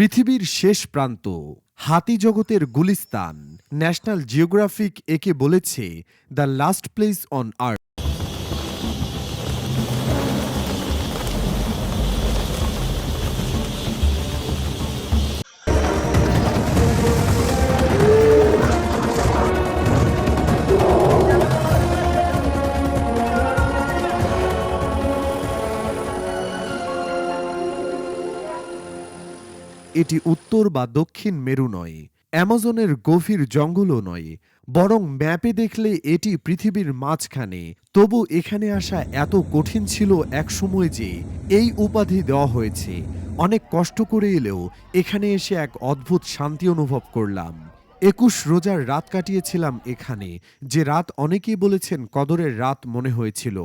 পৃথিবীর শেষ প্রান্ত, হাতি জগতের গুলিস্তান, ন্যাশনাল জিওগ্রাফিক একে বলেছে the last place on earth. এটি উত্তর বা দক্ষিণ মেরু নয়, অ্যামাজনের গভীর জঙ্গলও নয়, বরং ম্যাপে দেখলে এটি পৃথিবীর মাঝখানে। তবু এখানে আসা এত কঠিন ছিল একসময় যে এই উপাধি দেওয়া হয়েছে। অনেক কষ্ট করে এলেও এখানে এসে এক অদ্ভুত শান্তি অনুভব করলাম। একুশ রোজার রাত কাটিয়েছিলাম এখানে। যে রাত অনেকেই বলেছেন কদরের রাত মনে হয়েছিল।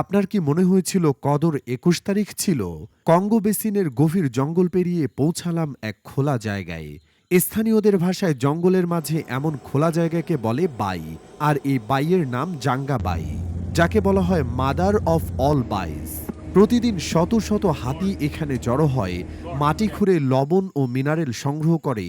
আপনার কি মনে হয়েছিল কদর একুশ তারিখ ছিল? কঙ্গো বেসিনের গভীর জঙ্গল পেরিয়ে পৌঁছালাম এক খোলা জায়গায়। স্থানীয়দের ভাষায় জঙ্গলের মাঝে এমন খোলা জায়গাকে বলে বাই, আর এই বাইয়ের নাম জাঙ্গা বাই, যাকে বলা হয় মাদার অফ অল বাইস। প্রতিদিন শত শত হাতি এখানে জড়ো হয়, মাটি খুঁড়ে লবণ ও মিনারেল সংগ্রহ করে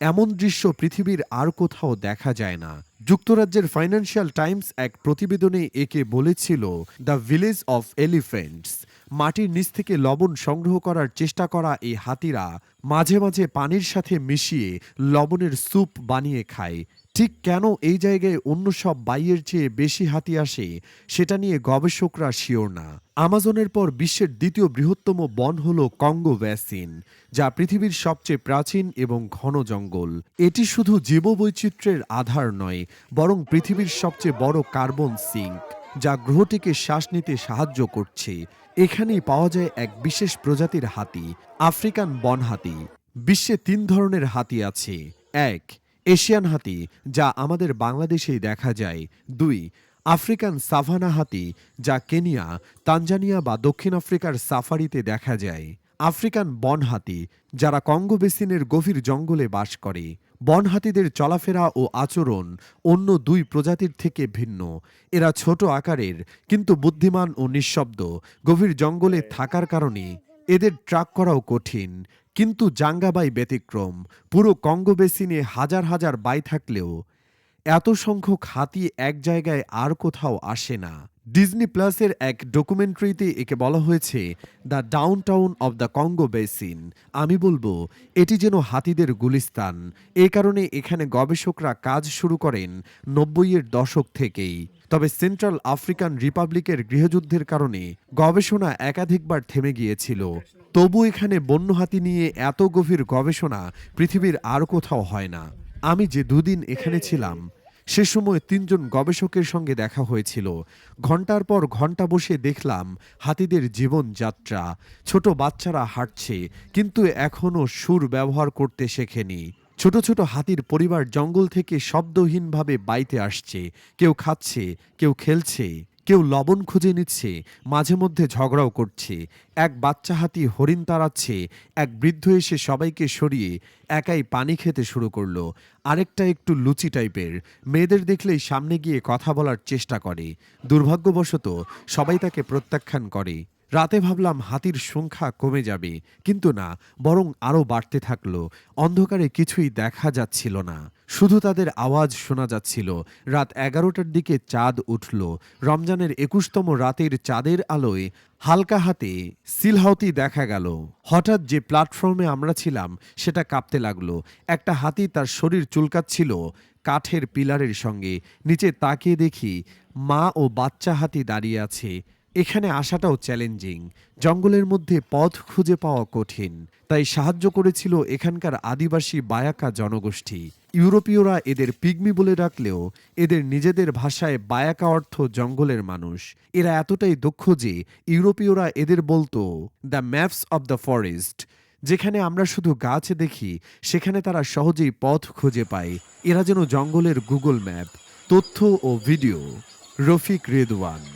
এমন দৃশ্য পৃথিবীর আর কোথাও দেখা যায় না। যুক্তরাজ্যের ফাইন্যান্সিয়াল টাইমস এক প্রতিবেদনে একে বলেছিল দ্য ভিলেজ অফ এলিফেন্টস মাটির নিচ থেকে লবণ সংগ্রহ করার চেষ্টা করা এই হাতিরা মাঝে মাঝে পানির সাথে মিশিয়ে লবণের স্যুপ বানিয়ে খায়। ঠিক কেন এই জায়গায় অন্য সব বাইয়ের চেয়ে বেশি হাতি আসে, সেটা নিয়ে গবেষকরা শিওর না। আমাজনের পর বিশ্বের দ্বিতীয় বৃহত্তম বন হল কঙ্গো ব্যাসিন যা পৃথিবীর সবচেয়ে প্রাচীন এবং ঘন জঙ্গল। এটি শুধু জীববৈচিত্র্যের আধার নয়, বরং পৃথিবীর সবচেয়ে বড় কার্বন সিঙ্ক, যা গ্রহটিকে শ্বাস নিতে সাহায্য করছে। এখানেই পাওয়া যায় এক বিশেষ প্রজাতির হাতি, আফ্রিকান বন হাতি। বিশ্বে তিন ধরনের হাতি আছে। এক এশিয়ান হাতি, যা আমাদের বাংলাদেশেই দেখা যায়। দুই, আফ্রিকান সাভানা হাতি, যা কেনিয়া, তানজানিয়া বা দক্ষিণ আফ্রিকার সাফারিতে দেখা যায়। আফ্রিকান বন হাতি, যারা কঙ্গো বেসিনের গভীর জঙ্গলে বাস করে। বন হাতিদের চলাফেরা ও আচরণ অন্য দুই প্রজাতির থেকে ভিন্ন। এরা ছোট আকারের, কিন্তু বুদ্ধিমান ও নিঃশব্দ। গভীর জঙ্গলে থাকার কারণে এদের ট্রাক করাও কঠিন, কিন্তু জাঙ্গাবাই ব্যতিক্রম। পুরো কঙ্গো বেসিনে হাজার হাজার বাই থাকলেও এত সংখ্যক হাতি এক জায়গায় আর কোথাও আসে না। ডিজনি প্লাসের এক ডকুমেন্টারিতে একে বলা হয়েছে the downtown of the Congo basin আমি বলব, এটি যেন হাতিদের গুলিস্তান। এ কারণে এখানে গবেষকরা কাজ শুরু করেন নব্বইয়ের দশক থেকেই। তবে সেন্ট্রাল আফ্রিকান রিপাবলিকের গৃহযুদ্ধের কারণে গবেষণা একাধিকবার থেমে গিয়েছিল। তবু এখানে বন্য হাতি নিয়ে এত গভীর গবেষণা পৃথিবীর আর কোথাও হয় না। আমি যে দুদিন এখানে ছিলাম সে সময় তিনজন গবেষকের সঙ্গে দেখা হয়েছিল। ঘণ্টার পর ঘণ্টা বসে দেখলাম হাতিদের জীবনযাত্রা। ছোট বাচ্চারা হাঁটছে, কিন্তু এখনও সুর ব্যবহার করতে শেখেনি। ছোট ছোট হাতির পরিবার জঙ্গল থেকে শব্দহীনভাবে বাইতে আসছে। কেউ খাচ্ছে, কেউ খেলছে। কেউ লবণ খুঁজে নিচ্ছে, মাঝে মধ্যে ঝগড়াও করছে। এক বাচ্চা হাতি হরিণ তাড়াচ্ছে, এক বৃদ্ধ এসে সবাইকে সরিয়ে একাই পানি খেতে শুরু করল। আরেকটা একটু লুচি টাইপের, মেয়েদের দেখলেই সামনে গিয়ে কথা বলার চেষ্টা করে। দুর্ভাগ্যবশত সবাই তাকে প্রত্যাখ্যান করে। রাতে ভাবলাম হাতির সংখ্যা কমে যাবে, কিন্তু না, বরং আরও বাড়তে থাকল। অন্ধকারে কিছুই দেখা যাচ্ছিল না। শুধু তাদের আওয়াজ শোনা যাচ্ছিল। রাত এগারোটার দিকে চাঁদ উঠল। রমজানের একুশতম রাতের চাঁদের আলোয় হালকা হাতে সিলহাউতি দেখা গেল। হঠাৎ যে প্ল্যাটফর্মে আমরা ছিলাম, সেটা কাঁপতে লাগল। একটা হাতি তার শরীর চুলকাচ্ছিল কাঠের পিলারের সঙ্গে। নিচে তাকিয়ে দেখি মা ও বাচ্চা হাতি দাঁড়িয়ে আছে। এখানে আসাটাও চ্যালেঞ্জিং। জঙ্গলের মধ্যে পথ খুঁজে পাওয়া কঠিন, তাই সাহায্য করেছিল এখানকার আদিবাসী বায়াকা জনগোষ্ঠী। ইউরোপীয়রা এদের পিগমি বলে ডাকলেও এদের নিজেদের ভাষায় বায়াকা অর্থ জঙ্গলের মানুষ। এরা এতটাই দক্ষ যে ইউরোপীয়রা এদের বলতো, the maps of the forest যেখানে আমরা শুধু গাছ দেখি, সেখানে তারা সহজেই পথ খুঁজে পায়। এরা যেন জঙ্গলের গুগল ম্যাপ, তথ্য ও ভিডিও। রফিক রেদওয়ান।